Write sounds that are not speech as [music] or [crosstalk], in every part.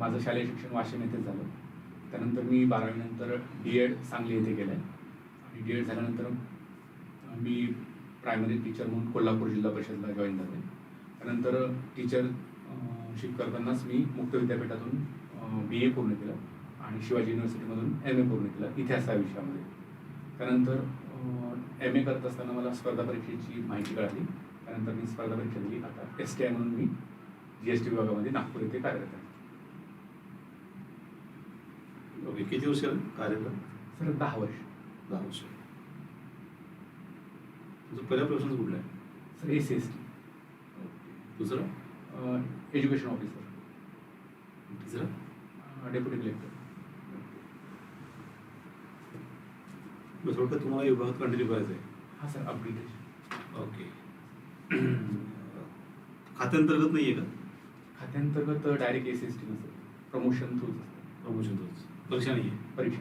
माझं शालेय शिक्षण वाशिम येथे झालं. त्यानंतर मी बारावीनंतर डी एड सांगली येथे केलं आहे आणि डी एड झाल्यानंतर मी प्रायमरी टीचर म्हणून कोल्हापूर जिल्हा परिषदला जॉईन झाले. त्यानंतर टीचर शिप करतानाच मी मुक्त विद्यापीठातून बी ए पूर्ण केलं आणि शिवाजी युनिव्हर्सिटीमधून एम ए पूर्ण केलं इतिहास या विषयामध्ये. त्यानंतर एम ए करत असताना मला स्पर्धा परीक्षेची माहिती कळाली. त्यानंतर मी स्पर्धा परीक्षा दिली आता एस टी आय म्हणून मी जी एस टी विभागामध्ये नागपूर येथे कार्यरत आहे. ओके किती वर्ष कार्यरत सर दहा वर्ष. दहा वर्ष. तुझं पहिला प्रश्न कुठला आहे? Sir A C S T दुसरा? एज्युकेशन ऑफिसर तिसरा? डेप्युटी कलेक्टर बस थोडक्यात तुम्हाला या विभागात कंटिन्यू करायचं आहे हां सर अपडेटेशन ओके. खात्यांतर्गत नाही आहे का? खात्यांतर्गत direct A C S T नसेल प्रमोशन थ्रूच असतं प्रमोशन तोच परीक्षा नाही आहे परीक्षा.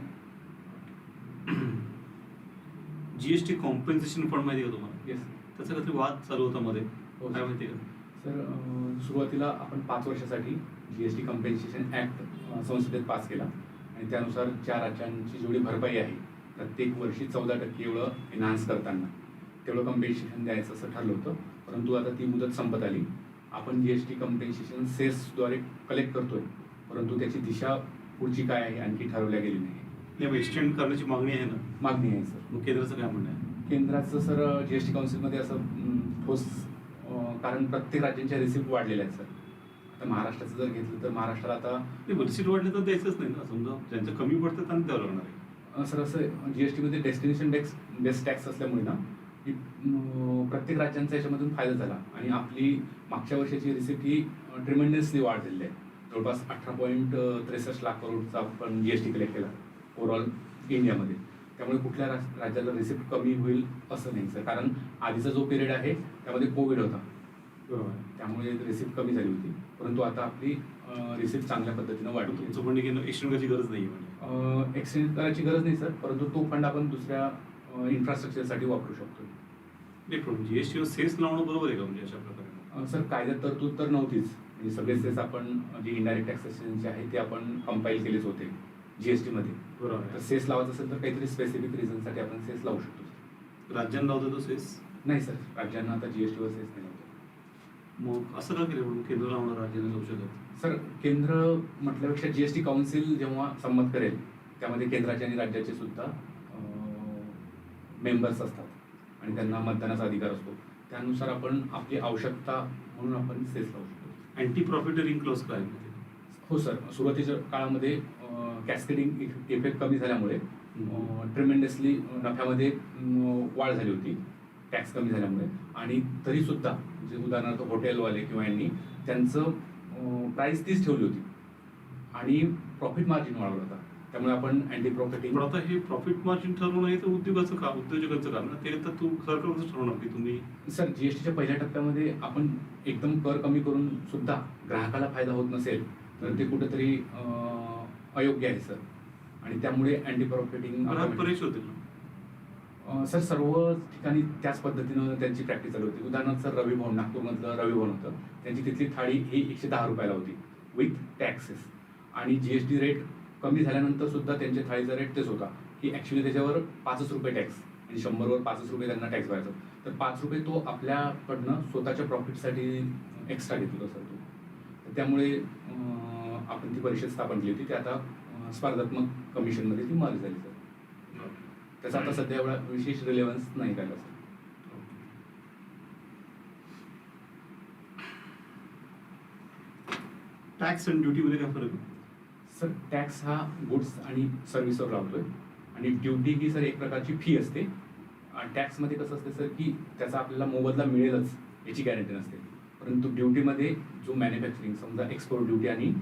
G S T compensation fund माहिती का तुम्हाला? येस त्याचा काहीतरी वाद चालू होता मध्ये. हो. काय माहिती का? सर अं, सुरुवातीला आपण पाच वर्षासाठी G S T compensation act संसदेत पास केला. आणि त्यानुसार चार राज्यांची जेवढी भरपाई आहे प्रत्येक वर्षी चौदा टक्के एवढं एनहान्स करताना तेवढं कम्पेन्सेशन द्यायचं असं ठरलं होतं. परंतु आता ती मुदत संपत आली. आपण जी एस टी कम्पेन्सेशन सेसद्वारे कलेक्ट करतोय. परंतु त्याची दिशा पुढची काय आहे आणखी ठरवल्या गेली नाही. एक्सटेंड करण्याची मागणी आहे ना? मागणी आहे सर. मग केंद्राचं काय म्हणणं आहे? केंद्राचं सर जी एस टी काउन्सिलमध्ये असं ठोस कारण प्रत्येक राज्यांच्या रिसिप्ट वाढलेल्या आहेत सर. आता महाराष्ट्राचं जर घेतलं तर महाराष्ट्राला आता रिसीट वाढले तर द्यायचंच नाही ना? समजा ज्यांचं कमी पडतं त्यांना द्यावं लागणार आहे. सर असं जी एस टीमध्ये डेस्टिनेशन टॅक्स बेस्ट टॅक्स असल्यामुळे ना प्रत्येक राज्यांचा याच्यामधून फायदा झाला. आणि आपली मागच्या वर्षाची रिसिप्ट ही ट्रिमेंडसली वाढ झालेली आहे. जवळपास अठरा पॉईंट त्रेसष्ट लाख करोडचा आपण जी एस टी कलेक्ट केला ओव्हरऑल इंडियामध्ये. त्यामुळे कुठल्या राज- राज्याला रिसिप्ट कमी होईल असं नाही सर कारण आधीचा जो पिरियड आहे त्यामध्ये कोविड होता. बरोबर. त्यामुळे रिसिप्ट कमी झाली होती. परंतु आता आपली रिसिप्ट चांगल्या पद्धतीनं वाढली तुमचं म्हणणं की एक्सटेंड करायची गरज नाही म्हणजे एक्सटेंड करायची गरज नाही सर परंतु तो फंड आपण दुसऱ्या इन्फ्रास्ट्रक्चरसाठी वापरू शकतो. नाही पण जीएसटीवर सेस लावणं बरोबर आहे का म्हणजे अशा प्रकारे? सर कायद्यात तरतूद तर नव्हतीच. म्हणजे सगळे सेस आपण जे इनडायरेक्ट टॅक्सेशन जे आहे ते आपण कंपाईल केलेच होते जीएसटी मध्ये. बरोबर. तर सेस लावायचं असेल तर काहीतरी स्पेसिफिक रिझनसाठी आपण सेस लावू शकतो. राज्यांना लावतो तो सेस नाही सर राज्यांना आता जीएसटीवर सेस नाही लावतो मग असं का केलं? म्हणून केंद्र लावणार राज्याने लावू शकत? सर केंद्र म्हटल्यापेक्षा जीएसटी काउन्सिल जेव्हा संमत करेल त्यामध्ये केंद्राचे आणि राज्याचे सुद्धा मेंबर्स असतात. आणि त्यांना मतदानाचा अधिकार असतो. त्यानुसार आपण आपली आवश्यकता म्हणून आपण सेस लावू शकतो. अँटी प्रॉफिटरिंग क्लॉज काय म्हणजे? हो सर सुरुवातीच्या काळामध्ये कॅस्केडिंग इफेक्ट कमी झाल्यामुळे ट्रिमेंडसली नफ्यामध्ये वाढ झाली होती टॅक्स कमी झाल्यामुळे. आणि तरी सुद्धा जे उदाहरणार्थ हॉटेलवाले किंवा यांनी त्यांचं प्राइस तीच ठेवली होती. आणि प्रॉफिट मार्जिन वाढवलं होता. त्यामुळे आपण अँटी प्रॉफिटिंग पण आता हे प्रॉफिट मार्जिन ठरवणं हे तर उद्योगाचं काम उद्योजकांचं काम ना. ते तर तू सरकारचं ठरवणार की तुम्ही? सर जीएसटीच्या पहिल्या टप्प्यामध्ये आपण एकदम कर कमी करून सुद्धा ग्राहकाला फायदा होत नसेल तर ते कुठेतरी अयोग्य आहे सर. आणि त्यामुळे अँटी प्रॉफिटिंग होतील ना? सर सर्व ठिकाणी त्याच पद्धतीनं त्यांची प्रॅक्टिस चालू होती. उदाहरणार्थ सर रवी भवन नागपूरमधलं रवी भवन होतं. त्यांची तिथली थाळी ही एकशे दहा रुपयाला होती विथ टॅक्सेस आणि जीएसटी रेट कमी झाल्यानंतर सुद्धा त्यांच्या थाळीचा रेट तेच होता की ॲक्च्युली त्याच्यावर पाचच रुपये टॅक्स आणि शंभरवर पाचच रुपये त्यांना टॅक्स भरायचा. तर पाच रुपये तो आपल्याकडनं स्वतःच्या प्रॉफिटसाठी एक्स्ट्रा घेत होता सर तो. त्यामुळे आपण ती परिषद स्थापन केली होती. ती आता स्पर्धात्मक कमिशनमध्ये ती मर्ज झाली सर. त्याचा आता सध्या एवढा विशेष रिलेव्हन्स नाही काय सर. टॅक्स अँड ड्युटीमध्ये काय फरक आहे? सर टॅक्स हा गुड्स आणि सर्व्हिसवर लावतोय. आणि ड्युटी ही सर एक प्रकारची फी असते. टॅक्समध्ये कसं असते सर की त्याचा आपल्याला मोबदला मिळेलच याची गॅरंटी नसते. परंतु ड्युटीमध्ये जो मॅन्युफॅक्चरिंग समजा एक्सपोर्ट ड्युटी आणि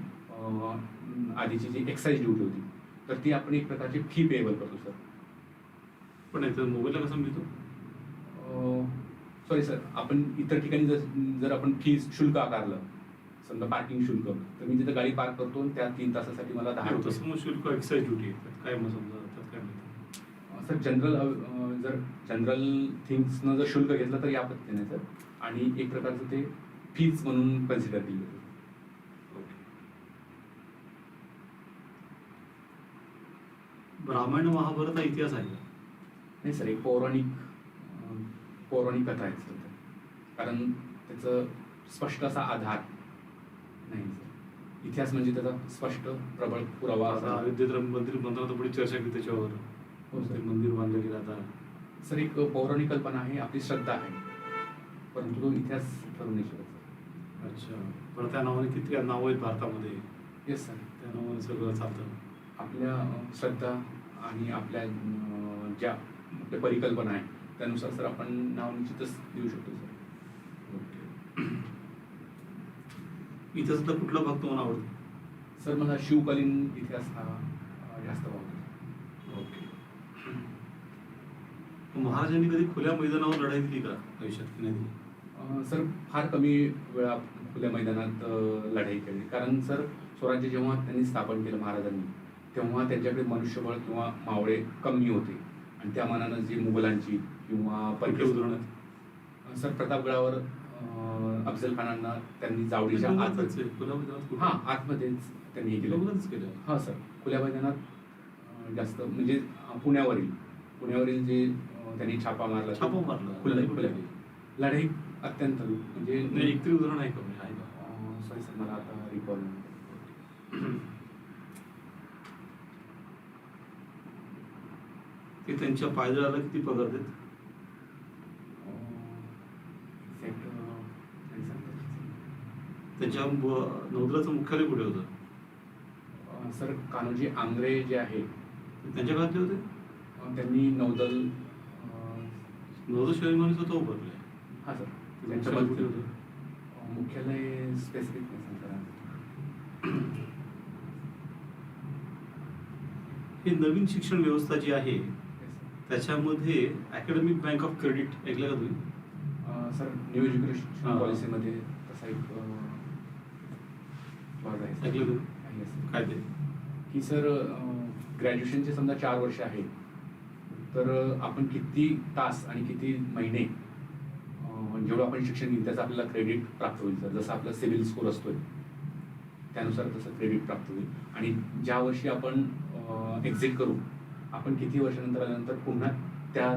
आधीची जी एक्साईज ड्युटी होती तर ती आपण एक प्रकारची फी पेएबल करतो सर. पण याचा मोबाईलला कसा मिळतो? सॉरी सर आपण इतर ठिकाणी जर जर आपण फी शुल्क आकारलं समजा पार्किंग शुल्क. तर मी तिथे गाडी पार्क करतो त्या तीन तासासाठी मला दहा रुपये. शुल्क एक्साईज ड्युटी येतात काय मग समजा काय माहिती? सर जनरल जर जनरल थिंग्सनं जर शुल्क घेतलं तर या पद्धतीने सर. आणि एक प्रकारचं ते फीज म्हणून कन्सिडर केली जाते. ब्राह्मण महाभारत हा इतिहास आहे नाही सर एक पौराणिक पौराणिक कथा आहे सर. कारण त्याचं स्पष्ट असा आधार नाही. सर इतिहास म्हणजे त्याचा स्पष्ट प्रबळ पुरावा असा अयोध्येत राम मंदिर मंत्रात थोडी चर्चा केली त्याच्यावर. हो सर. मंदिर बांधलं गेलं आता. सर एक पौराणिक कल्पना आहे आपली श्रद्धा आहे. परंतु तो इतिहास ठरू नाही शकत अच्छा. पण त्या नावाने किती नावं आहेत भारतामध्ये? येस सर त्या नावाने सगळं चालतं. आपल्या श्रद्धा आणि आपल्या ज्या आपल्या परिकल्पना आहे त्यानुसार सर आपण नाव निश्चितच देऊ शकतो सर. ओके. इतिहासातला कुठला भाग तुम्हाला आवडतो सर मला शिवकालीन इतिहास हा जास्त आवडतो. ओके. महाराजांनी कधी खुल्या मैदानावर लढाई दिली का? आयुष्यात नाही दिली सर फार कमी वेळा खुल्या मैदानात लढाई केली. कारण सर स्वराज्य जेव्हा त्यांनी स्थापन केलं महाराजांनी तेव्हा त्यांच्याकडे मनुष्यबळ किंवा मावळे कमी होते. आणि त्या मानानं जी मुघलांची किंवा परकीय उदाहरणं? सर प्रतापगडावर अफजल खानांना त्यांनी जावडीच्या आत लग्नातच आहे, खुल्या मैदानात कुठं? हा आतमध्येच त्यांनी हे केलं. हा सर. खुल्या मैदानात जास्त म्हणजे पुण्यावरील पुण्यावरील जे त्यांनी छापा मारला छापा मारला. खुल्या लढाई खुल्या? लढाई अत्यंत म्हणजे एक तरी उदाहरण आहे का? म्हणजे आहे का? सॉरी सर मला आता रिकॉल ते त्यांच्या पायदळाला किती पगार देत एक्झॅक्ट नाही सांगता येत, सर. त्यांच्या नौदलाचं मुख्यालय कुठे होतं सर कान्होजी आंग्रे जे आहे त्यांच्या काळात होते त्यांनी नौदल नौदल शिवाजी स्वतः उभारले हा सर त्यांच्या कुठे होतं मुख्यालय स्पेसिफिक नाही. [clears throat] ही नवीन शिक्षण व्यवस्था जी आहे. त्याच्यामध्ये अकॅडमिक बँक ऑफ क्रेडिट ऐकलं का तुम्ही सर न्यू एज्युकेशन. पॉलिसीमध्ये तसा एक. ऐकलं तुम्ही. काय ते? की सर ग्रॅज्युएशनचे समजा चार वर्ष आहे तर आपण किती तास आणि किती महिने जेवढं आपण शिक्षण घेईल त्याचं आपल्याला क्रेडिट प्राप्त होईल सर. जसं आपला सिबिल स्कोर असतोय त्यानुसार तसं क्रेडिट प्राप्त होईल. आणि ज्या वर्षी आपण एक्झिट करू आपण किती वर्षानंतर आल्यानंतर पुन्हा त्या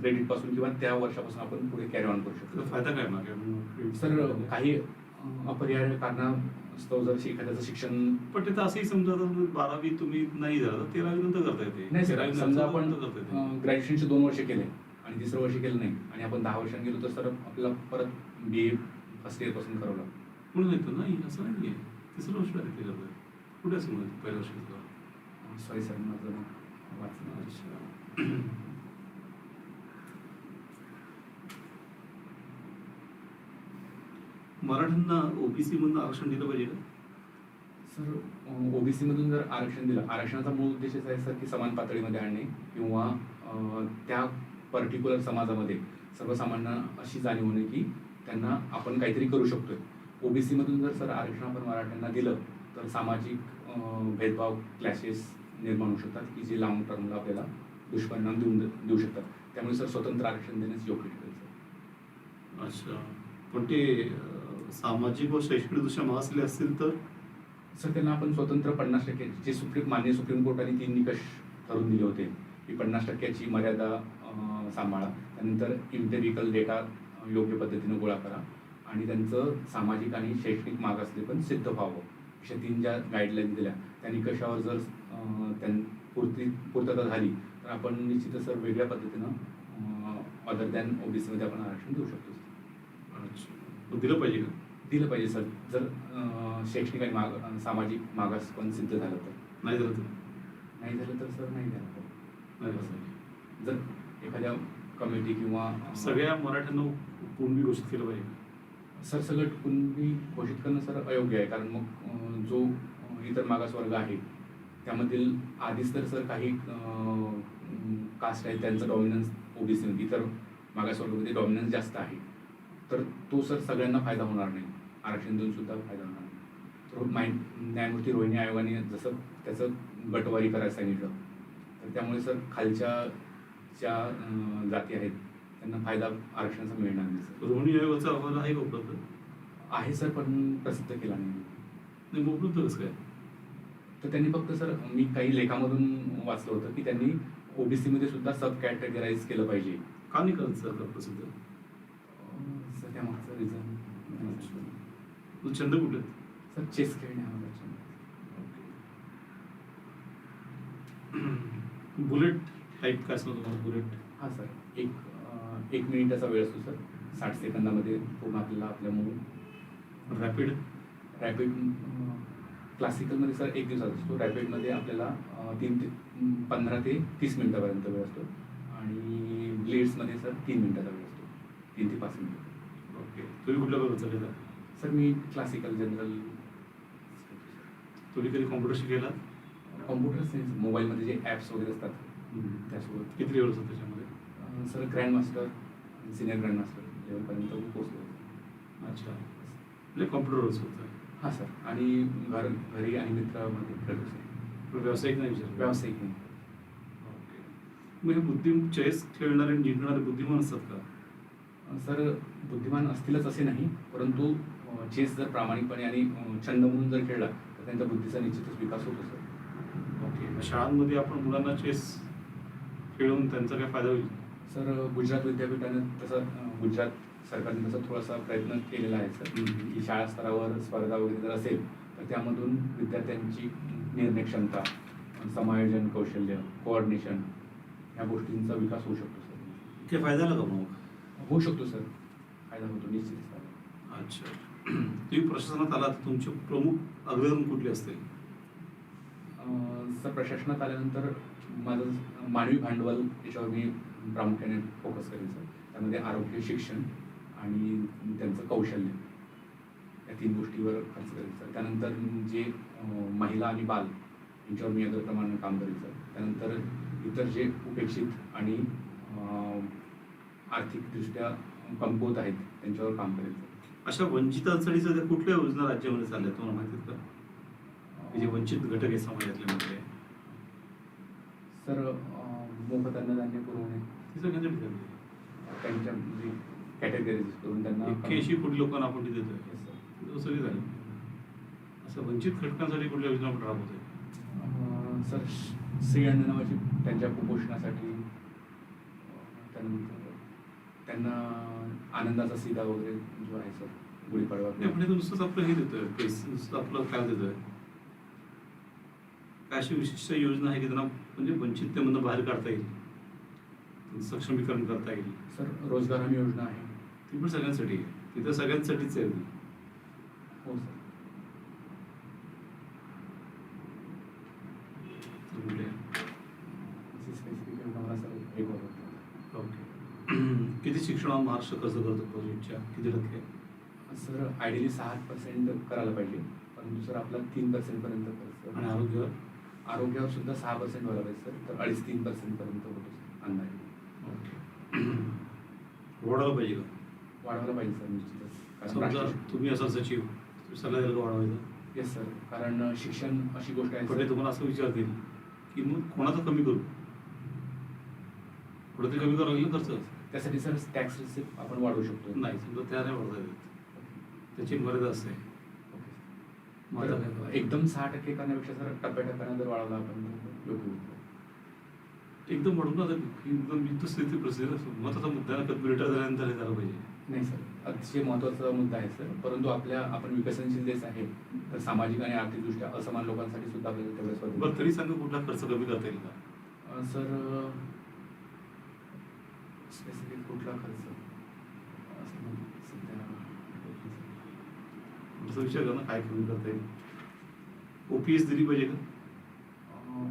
क्रेडिटपासून किंवा त्या वर्षापासून आपण पुढे कॅरी ऑन करू शकतो. फायदा काय मग? सर? काही अपरिहार्य कारणास्तव जर एखाद्याचं शिक्षण पण ते तर असंही समजा आता बारावी तुम्ही नाही झालं तर तेरावी नंतर करता येते. नाही सर तेरावी समजा नंतर आपण करता येते. ग्रॅज्युएशनचे दोन वर्ष केले आणि तिसरं वर्ष केलं नाही आणि आपण दहा वर्षांनी गेलो तर सर आपल्याला परत बी ए फर्स्ट इयरपासून करावं लागतं. म्हणून येतो नाही असं नाही आहे तिसरं वर्ष आहे ते करता. कुठे असं म्हणत पहिल्या वर्षी सॉरी सर माझं वाचलं. अच्छा. मराठ्यांना ओबीसी मधून आरक्षण दिलं पाहिजे का? सर ओबीसी मधून जर आरक्षण दिलं आरक्षणाचा मूळ उद्देशच आहे सर की समान पातळीमध्ये आणणे किंवा त्या पर्टिक्युलर समाजामध्ये सर्वसामान्यांना अशी जाणीव होणे की त्यांना आपण काहीतरी करू शकतोय. ओबीसी मधून जर सर आरक्षण आपण मराठ्यांना दिलं तर सामाजिक भेदभाव क्लॅशेस निर्माण होऊ शकतात की जे लॉंग टर्मला आपल्याला दुष्परिणाम देऊन देऊ शकतात. त्यामुळे सर स्वतंत्र आरक्षण देणंच योग्य ठरेल सर. अच्छा. पण ते सामाजिक व शैक्षणिकदृष्ट्या मागासले असतील तर? सर त्यांना आपण स्वतंत्र पन्नास टक्के जे सुप्रीम मान्य सुप्रीम कोर्टाने तीन निकष ठरवून दिले होते. की पन्नास टक्क्याची मर्यादा सांभाळा. त्यानंतर इम्पेरिकल डेटा योग्य पद्धतीने गोळा करा. आणि त्यांचं सामाजिक आणि शैक्षणिक मागासले पण सिद्ध व्हावं. अशा तीन ज्या गाईडलाईन दिल्या त्या निकषावर जर त्यां पूर्ती पूर्तता झाली तर आपण निश्चितच सर वेगळ्या पद्धतीनं अदर दॅन ओबीसीमध्ये आपण आरक्षण देऊ शकतो. दिलं पाहिजे का? दिलं पाहिजे सर. जर अं, शैक्षणिक आणि माग सामाजिक मागास पण सिद्ध झालं तर. नाही दिलं तर? नाही झालं तर सर नाही द्यायला पाहिजे. नाही. जर एखाद्या कमिटी किंवा अं, सगळ्या मराठ्यांना कुणबी घोषित केलं पाहिजे का? सरसकट कुणबी घोषित करणं सर अयोग्य आहे. कारण मग अं, जो अं, इतर मागासवर्ग आहे त्यामधील आधीच तर सर काही कास्ट आहेत त्यांचं डॉमिनन्स ओबीसी इतर मागासवर्गामध्ये डॉमिनन्स जास्त आहे. तर तो सर सगळ्यांना फायदा होणार नाही. आरक्षण देऊन सुद्धा फायदा होणार नाही. तर न्यायमूर्ती रोहिणी आयोगाने जसं त्याचं गटवारी करायला सांगितलं. तर त्यामुळे सर खालच्या ज्या जाती आहेत त्यांना फायदा आरक्षणाचा मिळणार नाही सर. रोहिणी आयोगाचा अहवाल आहे का उपलब्ध? आहे सर पण प्रसिद्ध केला नाही. मग उपलब्ध कसं काय? तर त्यांनी फक्त सर मी काही लेखामधून वाचलं होतं की त्यांनी ओबीसी मध्ये सुद्धा सब कॅटेगराईज केलं पाहिजे. का नाही करत सरकार प्रसिद्ध? सर त्यामागचं रिझन तुझं छंद आहेत? सर चेस खेळणे हा माझा छंद. बुलेट टाईप काय असतं तुम्हाला? बुलेट? हा सर. एक एक मिनिटाचा वेळ असतो सर. साठ सेकंदामध्ये पूर्ण आपल्याला आपल्या मुलं रॅपिड रॅपिड क्लासिकलमध्ये सर एक दिवसात असतो. रॅपिडमध्ये आपल्याला तीन ते पंधरा ते तीस मिनिटापर्यंत वेळ असतो. आणि ब्लेड्समध्ये सर तीन मिनिटाचा वेळ असतो. तीन ते पाच मिनिटं. ओके. तुम्ही कुठल्या प्रकारचा केला सर मी क्लासिकल जनरल तुम्ही कधी कॉम्प्युटर शिकायला कॉम्प्युटर सायन्स मोबाईलमध्ये जे ॲप्स वगैरे असतात त्यासोबत. किती लेवल असतात त्याच्यामध्ये? Sir grand master senior grand master लेवलपर्यंत पोहोचलो अच्छा. म्हणजे कॉम्प्युटरवरच होतं. हां सर. आणि घर घरी आणि मित्रामध्ये सर पण व्यावसायिक नाही विचार व्यावसायिक नाही. ओके. मग हे बुद्धी चेस खेळणारे आणि जिंकणारे बुद्धिमान असतात का? सर बुद्धिमान असतीलच असे नाही परंतु चेस जर प्रामाणिकपणे आणि छंद म्हणून जर खेळला तर त्यांच्या बुद्धीचा निश्चितच विकास होतो सर. ओके शाळांमध्ये आपण मुलांना चेस खेळून त्यांचा काय फायदा होईल? सर गुजरात विद्यापीठानं तसं गुजरात सरकारने तसा थोडासा प्रयत्न केलेला आहे सर. की शाळा स्तरावर स्पर्धा वगैरे जर असेल तर त्यामधून विद्यार्थ्यांची निर्णय क्षमता समायोजन कौशल्य कोऑर्डिनेशन ह्या गोष्टींचा विकास होऊ शकतो सर. काय फायदा का मग? होऊ शकतो सर. फायदा होतो निश्चितच फायदा अच्छा. तुम्ही प्रशासनात आला तर तुमचे प्रमुख अग्रक्रम कुठले असतील? अं, सर प्रशासनात आल्यानंतर माझं मानवी भांडवल याच्यावर मी प्रामुख्याने फोकस करेन सर. त्यामध्ये आरोग्य शिक्षण आणि त्यांचं कौशल्य. या तीन गोष्टीवर खर्च करेन सर. त्यानंतर जे महिला आणि बाल यांच्यावर मी अग्रक्रमानं काम करेन सर. त्यानंतर इतर जे उपेक्षित आणि आर्थिकदृष्ट्या कमकुवत आहेत त्यांच्यावर काम सर अशा वंचितांसाठी सध्या कुठल्या योजना राज्यामध्ये चालल्या तुम्हाला माहिती का? जे वंचित घटक आहे समाजातले मध्ये सर मोफत अन्नधान्य पुरवणे. ती सगळ्यांच्या त्यांच्या म्हणजे कॅटेगरीज करून त्यांना एक्क्याऐंशी कोटी लोकांना आपण. ते सगळी झाली. असं वंचित घटकांसाठी कुठल्या योजना आपण राबवतोय? अं, सर श्री अन्न नावाची त्यांच्या कुपोषणासाठी त्यानंतर त्यांना आनंदाचा सीधा वगैरे जो आहे सर गुढीपाडवा. हे नुसतंच आपलं हे देतोय पैसे नुसतं आपलं काय देतोय? काय अशी विशिष्ट योजना आहे की त्यांना म्हणजे वंचिततेमधनं बाहेर काढता येईल? सक्षमीकरण करता येईल? सर रोजगार हमी योजना आहे. ती पण सगळ्यांसाठी आहे. तिथं सगळ्यांसाठीच आहे. हो सर तर कुठे आहे? अशी स्पेसिफिक योजना मला सर एक होतं ओके किती शिक्षणावर महाराष्ट्र खर्च करतो प्रोजेक्टच्या किती टक्के? सर आयडियली सहा पर्सेंट करायला पाहिजे. परंतु सर आपला तीन पर्सेंटपर्यंत खर्च. आणि आरोग्यावर? आरोग्यावर सुद्धा सहा पर्सेंट व्हायला पाहिजे सर. तर अडीच तीन पर्सेंटपर्यंत होतो सर अंदाजे. ओके. वाढवलं पाहिजे का? वाढवायला पाहिजे सर निश्चितच. कारण तुम्ही असाल सचिव सल्ला द्याल का वाढवायचा? येस सर कारण शिक्षण अशी गोष्ट आहे सर. तुम्हाला असं विचारतील की मग कोणाचं कमी करू? कुठेतरी कमी करावं लागेल खर्च? त्यासाठी सर टॅक्स रिसिप्ट आपण वाढवू शकतो. नाही समजा त्या नाही वाढता येत. त्याची मर्यादा असते? एकदम सहा टक्के करण्यापेक्षा सर टप्प्याटप्प्यानं जर वाढवला आपण योग्य होईल. एकदम म्हणून ना एकदम युद्ध स्थिती प्रसिद्ध महत्त्वाचा मुद्दा आहे. ना रिटायर झाल्यानंतर हे झालं पाहिजे. नाही सर. अतिशय महत्त्वाचा मुद्दा आहे सर. परंतु आपल्या आपण विकसनशील देश आहे. तर सामाजिक आणि आर्थिकदृष्ट्या असमान लोकांसाठी सुद्धा आपल्याला तेवढ्याच बरं तरी सांगा कुठला खर्च कमी करता येईल का? सर स्पेसिफिक कुठला खर्च? असं म्हणजे सध्या विचार करा ना. काय कमी करता येईल? ओपीएस दिली पाहिजे का?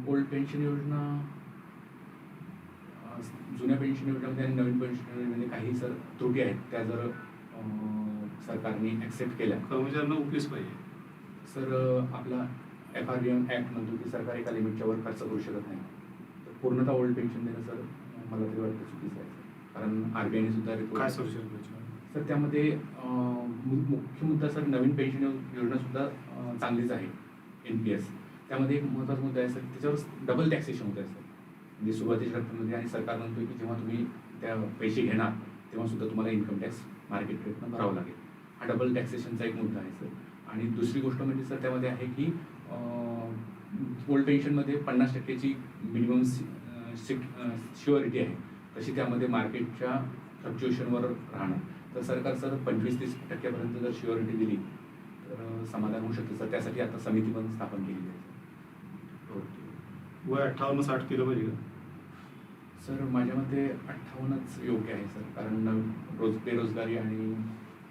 ओल्ड पेन्शन योजना जुन्या पेन्शन योजनेमध्ये आणि नवीन पेन्शन योजनेमध्ये काही सर त्रुटी आहेत त्या जर सरकारने ॲक्सेप्ट केल्या. कर्मचाऱ्यांना ओपीएस पाहिजे. सर आपला F R B M act म्हणतो की सरकार एका लिमिटच्या वर खर्च करू शकत नाही. तर पूर्णतः ओल्ड पेन्शन देणं सर मला तरी वाटतं चुकीचं आहे. कारण आर बी आयने सुद्धा काय सोल्युशन सर त्यामध्ये मुख्य मुद्दा सर नवीन पेन्शन योजना सुद्धा चांगलीच आहे एन पी एस त्यामध्ये एक महत्त्वाचा मुद्दा आहे सर त्याच्यावर डबल टॅक्सेशन होत आहे सर. म्हणजे सुरुवातीच्या रकमेमध्ये आणि सरकार म्हणतोय की जेव्हा तुम्ही त्या पैसे घेणार तेव्हा सुद्धा तुम्हाला इन्कम टॅक्स मार्केट रेटनं भरावं लागेल. हा डबल टॅक्सेशनचा एक मुद्दा आहे सर. आणि दुसरी गोष्ट म्हणजे सर त्यामध्ये आहे की ओल्ड पेन्शनमध्ये पन्नास टक्क्याची मिनिमम शुअरिटी आहे. तशी त्यामध्ये मार्केटच्या फ्लक्च्युएशनवर राहणार तर सरकार सर पंचवीस तीस टक्क्यापर्यंत जर शुअरिटी दिली तर समाधान होऊ शकतं. सर त्यासाठी आता समिती पण स्थापन केलेली आहे. ओके. वय अठ्ठावन्न साठ केलं पाहिजे का? सर माझ्या मते अठ्ठावन्नच योग्य आहे सर. कारण रोज बेरोजगारी आणि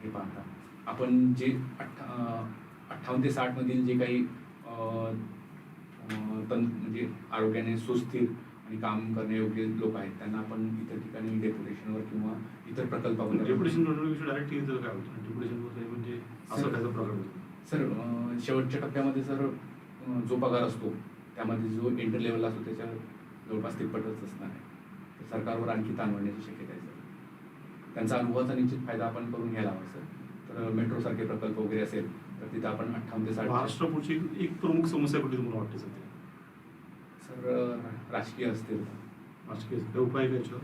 हे पाहता. आपण जे अठ्ठा अठ्ठावन्न ते साठमधील जे काही तन म्हणजे आरोग्याने सुस्थिर आणि काम करण्यायोग्य लोक आहेत त्यांना आपण इतर ठिकाणी डेप्युटेशनवर किंवा इतर प्रकल्पावर डेप्युटेशन डायरेक्ट तर काय होतं? डेप्युटेशन म्हणजे असं सर- प्रकार होतो. सर शेवटच्या टप्प्यामध्ये सर जो पगार असतो त्यामध्ये जो इंटर लेवल असतो त्याच्या जवळपास तिप्पटच असणार आहे. तर सरकारवर आणखी ताण वाढण्याची शक्यता आहे सर. त्यांचा अनुभवाचा निश्चित फायदा आपण करून घ्यायला हवा सर. तर मेट्रो सारखे प्रकल्प वगैरे असेल तर तिथं आपण अठ्ठावन्न ते साठ महाराष्ट्र पुढची एक प्रमुख समस्या कुठली तुम्हाला वाटते सध्या सर अं, राजकीय असतील. राजकीय काय उपाय काय याच्यावर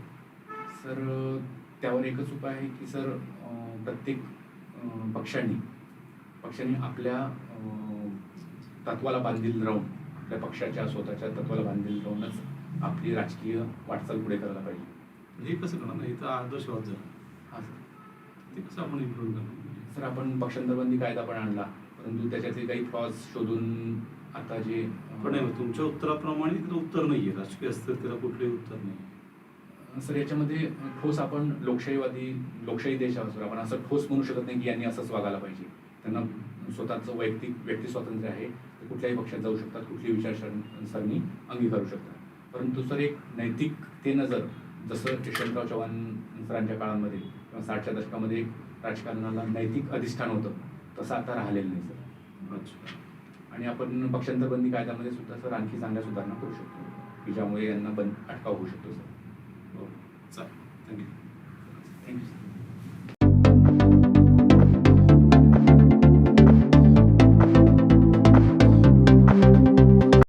सर त्यावर एकच उपाय आहे की सर प्रत्येक पक्षांनी पक्षांनी आपल्या तत्वाला बांधील राहून आपल्या पक्षाच्या स्वतःच्या तत्वाला बांधील राहूनच आपली राजकीय वाटचाल पुढे करायला पाहिजे. हे कसं करणार? नाही तर आदर्शवाद झाला. हा सर. ते कसं आपण इम्प्रूव्ह करणार? सर आपण पक्षांतरबंदी कायदा पण आणला. परंतु त्याच्यातले काही फ्लॉज शोधून आता जे पण नाही, तुमच्या उत्तराप्रमाणे तिला उत्तर नाहीये. राजकीय अस्थिरतेला कुठलंही उत्तर नाही सर याच्यामध्ये ठोस आपण लोकशाहीवादी लोकशाही देश आहोत आपण असं ठोस म्हणू शकत नाही की यांनी असंच वागायला पाहिजे. त्यांना स्वतःचं वैयक्तिक व्यक्ती स्वातंत्र्य आहे. ते कुठल्याही पक्षात जाऊ शकतात कुठलीही विचारसरणी अंगीकारू शकतात. परंतु सर एक नैतिकतेनं जर जसं यशवंतराव चव्हाण सरांच्या काळामध्ये किंवा साठच्या दशकामध्ये एक राजकारणाला नैतिक अधिष्ठान होतं तसं आता राहिलेलं नाही सर. अच्छा. आणि आपण पक्षांतरबंदी कायद्यामध्ये सुद्धा सर आणखी चांगल्या सुधारणा करू शकतो. की ज्यामुळे यांना बंद अटकाव होऊ शकतो सर. हो चालेल. Thank you thank you sir